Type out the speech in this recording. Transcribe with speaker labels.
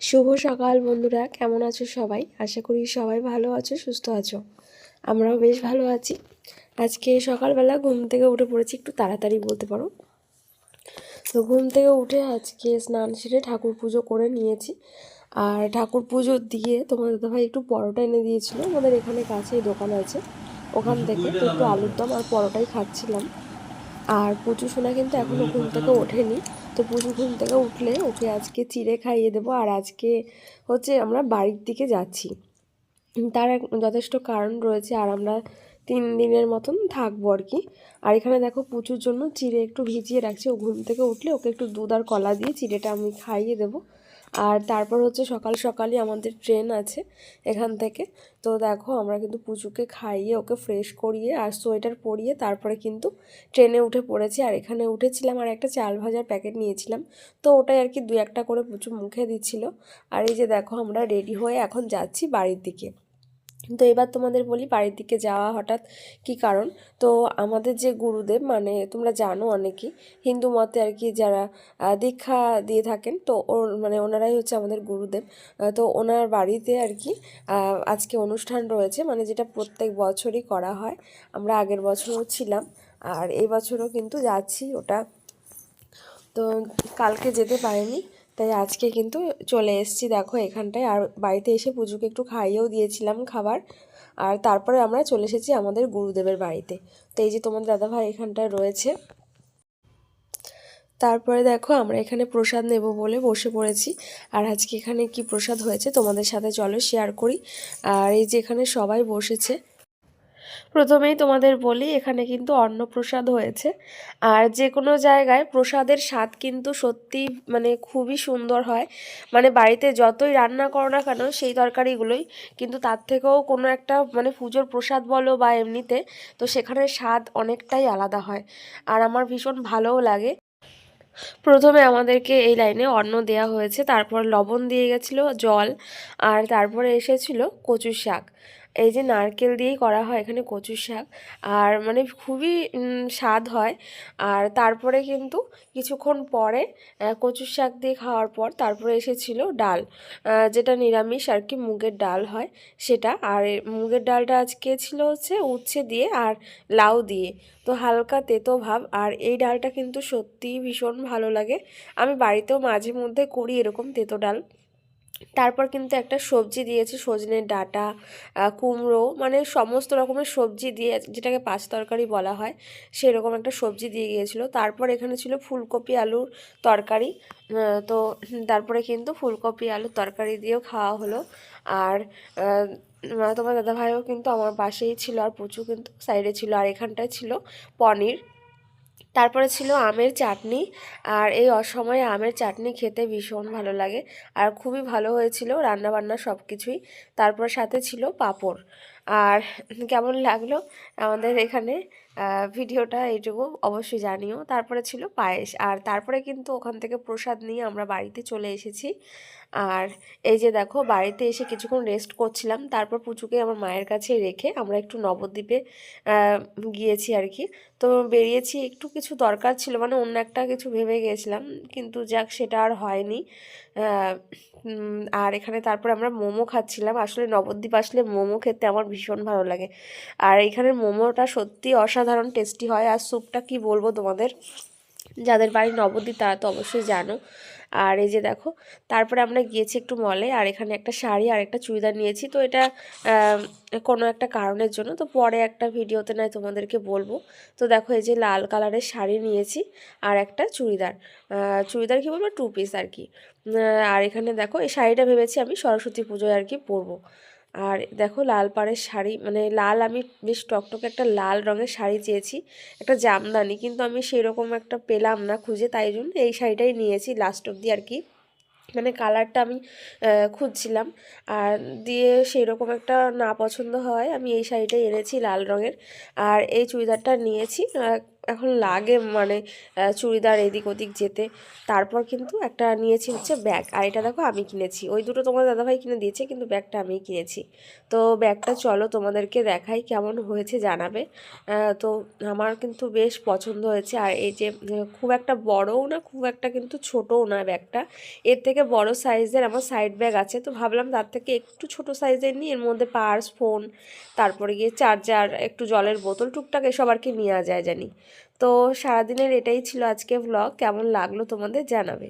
Speaker 1: শুভ সকাল বন্ধুরা, কেমন আছো সবাই? আশা করি সবাই ভালো আছো, সুস্থ আছো। আমরাও বেশ ভালো আছি। আজকে সকালবেলা ঘুম থেকে উঠে পড়েছি, একটু তাড়াতাড়ি বলতে পারো। তো ঘুম থেকে উঠে আজকে স্নান সেরে ঠাকুর পুজো করে নিয়েছি। আর ঠাকুর পুজো দিয়ে তোমার দাদাভাই একটু পরোটা এনে দিয়েছিল, আমাদের এখানে কাছেই দোকান আছে। ওখান থেকে তো একটু আলুর দম আর পরোটাই খাচ্ছিলাম। আর পুচু সোনা কিন্তু এখনও ঘুম থেকে ওঠেনি। তো পুজো ঘুম থেকে উঠলে ওকে আজকে চিড়ে খাইয়ে দেবো আর আজকে হচ্ছে আমরা বাড়ির দিকে যাচ্ছি। তার এক যথেষ্ট কারণ রয়েছে আর আমরা তিন দিনের মতন থাকব আর কি। আর এখানে দেখো পুচুর জন্য চিড়ে একটু ভিজিয়ে রাখছি। ও ঘুম থেকে উঠলে ওকে একটু দুধ আর কলা দিয়ে চিড়েটা আমি খাইয়ে দেবো। আর তারপর হচ্ছে সকাল সকালই আমাদের ট্রেন আছে এখান থেকে। তো দেখো, আমরা কিন্তু পুচুকে খাইয়ে ওকে ফ্রেশ করিয়ে আর সোয়েটার পরিয়ে তারপরে কিন্তু ট্রেনে উঠে পড়েছি। আর এখানে উঠেছিলাম আর একটা চাল ভাজার প্যাকেট নিয়েছিলাম। তো ওটাই আর কি দু একটা করে পুচু মুখে দিচ্ছিল। আর এই যে দেখো, আমরা রেডি হয়ে এখন যাচ্ছি বাড়ির দিকে। তো এবার তোমাদের বলি বাড়ির দিকে যাওয়া হঠাৎ কি কারণ? তো আমাদের যে গুরুদেব মানে তোমরা জানো অনেকেই, হিন্দু মতে আর কি যারা দীক্ষা দিয়ে থাকেন, তো মানে ওনারাই হচ্ছে আমাদের গুরুদেব। তো ওনার বাড়িতে আর কি আজকে অনুষ্ঠান রয়েছে মানে যেটা প্রত্যেক বছরই করা হয়। আমরা আগের বছরও ছিলাম, আর এই বছরও কিন্তু যাচ্ছি ওটা। তো কালকে যেতে পারিনি তাই আজকে কিন্তু চলে এসেছি, দেখো এখানটায়। আর বাড়িতে এসে পুজোকে একটু খাইয়েও দিয়েছিলাম খাবার। আর তারপরে আমরা চলে এসেছি আমাদের গুরুদেবের বাড়িতে। তো এই যে তোমার দাদাভাই এখানটায় রয়েছে। তারপরে দেখো আমরা এখানে প্রসাদ নেব বলে বসে পড়েছি। আর আজকে এখানে কি প্রসাদ হয়েছে তোমাদের সাথে চলো শেয়ার করি। আর এই যে এখানে সবাই বসেছে। প্রথমেই তোমাদের বলি, এখানে কিন্তু অন্নপ্রসাদ হয়েছে। আর যে কোনো জায়গায় প্রসাদের স্বাদ কিন্তু সত্যি মানে খুবই সুন্দর হয়। মানে বাড়িতে যতই রান্না করো না কেন, সেই তরকারিগুলোই কিন্তু তার থেকেও কোনো একটা মানে পুজোর প্রসাদ বলো বা এমনিতে, তো সেখানে স্বাদ অনেকটাই আলাদা হয়। আর আমার ভীষণ ভালোও লাগে। প্রথমে আমাদেরকে এই লাইনে অন্ন দেয়া হয়েছে, তারপর লবণ দিয়ে গেছিল জল, আর তারপরে এসেছিল কচু শাক। এই যে নারকেল দিয়েই করা হয় এখানে কচু শাক। আর মানে খুবই স্বাদ হয়। আর তারপরে কিন্তু কিছুক্ষণ পরে কচু শাক দিয়ে খাওয়ার পর তারপরে এসেছিল ডাল। যেটা নিরামিষ আর কি, মুগের ডাল হয় সেটা। আর মুগের ডালটা আজকে ছিল হচ্ছে উচ্ছে দিয়ে আর লাউ দিয়ে। তো হালকা তেতো ভাব। আর এই ডালটা কিন্তু সত্যিই ভীষণ ভালো লাগে। আমি বাড়িতেও মাঝে মধ্যে করি এরকম তেতো ডাল। তারপর কিন্তু একটা সবজি দিয়েছে সজনের ডাটা কুমড়ো মানে সমস্ত রকমের সবজি দিয়ে যেটাকে পাঁচ তরকারি বলা হয়, সেরকম একটা সবজি দিয়ে গিয়েছিল। তারপর এখানে ছিল ফুলকপি আলুর তরকারি তো তারপরে কিন্তু ফুলকপি আলুর তরকারি দিয়েও খাওয়া হলো। আর তোমার দাদাভাইও কিন্তু আমার পাশেই ছিল আর প্রচুর কিন্তু সাইডে ছিল। আর এখানটায় ছিল পনির। তারপরে ছিল আমের চাটনি। আর এই অসময়ে আমের চাটনি খেতে ভীষণ ভালো লাগে। আর খুবই ভালো হয়েছিল রান্নাবান্না সব কিছুই তারপর সাথে ছিল পাঁপড়। আর কেমন লাগল আমাদের এখানে? ভিডিওটা এইটুকু অবশ্যই জানিও। তারপরে ছিল পায়েস। আর তারপরে কিন্তু ওখান থেকে প্রসাদ নিয়ে আমরা বাড়িতে চলে এসেছি। আর এই যে দেখো, বাড়িতে এসে কিছুক্ষণ রেস্ট করছিলাম। তারপর পুচুকে আমার মায়ের কাছে রেখে আমরা একটু নবদ্বীপে গিয়েছি আর কি তো বেরিয়েছি, একটু কিছু দরকার ছিল মানে অন্য একটা কিছু ভেবে গিয়েছিলাম কিন্তু যাক, সেটা আর হয়নি। আর এখানে তারপর আমরা মোমো খাচ্ছিলাম। আসলে নবদ্বীপ আসলে মোমো খেতে আমার ভীষণ ভালো লাগে। আর এখানের মোমোটা সত্যি অসাধারণ টেস্টি হয়। আর স্যুপটা কি বলব তোমাদের? যাদের বাড়ি নবদ্বীপ তারা তো অবশ্যই জানো। আর এই যে দেখো, তারপরে আমরা গিয়েছি একটু মলে আর এখানে একটা শাড়ি আর একটা চুড়িদার নিয়েছি। তো এটা কোনো একটা কারণের জন্য, তো পরে একটা ভিডিওতে নয় তোমাদেরকে বলব। তো দেখো, এই যে লাল কালারের শাড়ি নিয়েছি আর একটা চুড়িদার। চুড়িদার কী বলব? টু পিস আর কি। আর এখানে দেখো, এই শাড়িটা ভেবেছি আমি সরস্বতী পুজোয় আর কি পরবো। আর দেখো লাল পাড়ের শাড়ি মানে লাল আমি বেশ টকটকে একটা লাল রঙের শাড়ি চেয়েছি, একটা জামদানি, কিন্তু আমি সেরকম একটা পেলাম না খুঁজে, তাই জন্য এই শাড়িটাই নিয়েছি লাস্ট অব্দি আর কি। মানে কালারটা আমি খুঁজছিলাম। আর দিয়ে সেই রকম একটা না পছন্দ হয়, আমি এই শাড়িটাই এনেছি লাল রঙের। আর এই চুড়িদারটা নিয়েছি এখন লাগে মানে চুড়িদার এদিক ওদিক যেতে। তারপর কিন্তু একটা নিয়েছি হচ্ছে ব্যাগ। আর এটা দেখো আমি কিনেছি। ওই দুটো তোমার দাদাভাই কিনে দিয়েছে, কিন্তু ব্যাগটা আমি কিনেছি। তো ব্যাগটা চলো তোমাদেরকে দেখাই কেমন হয়েছে, জানাবে। তো আমার কিন্তু বেশ পছন্দ হয়েছে। আর এই যে, খুব একটা বড়ও না, খুব একটা কিন্তু ছোটও না ব্যাগটা। এর থেকে থেকে বড় সাইজের আমার সাইড ব্যাগ আছে, তো ভাবলাম তার থেকে একটু ছোট সাইজের নিয়ে এর মধ্যে পার্স ফোন তারপরে গিয়ে চার্জার একটু জলের বোতল, টুকটাক এসব আর কি নেওয়া যায় জানি। তো সারাদিনের এটাই ছিল আজকে ব্লগ কেমন লাগল তোমাদের জানাবে।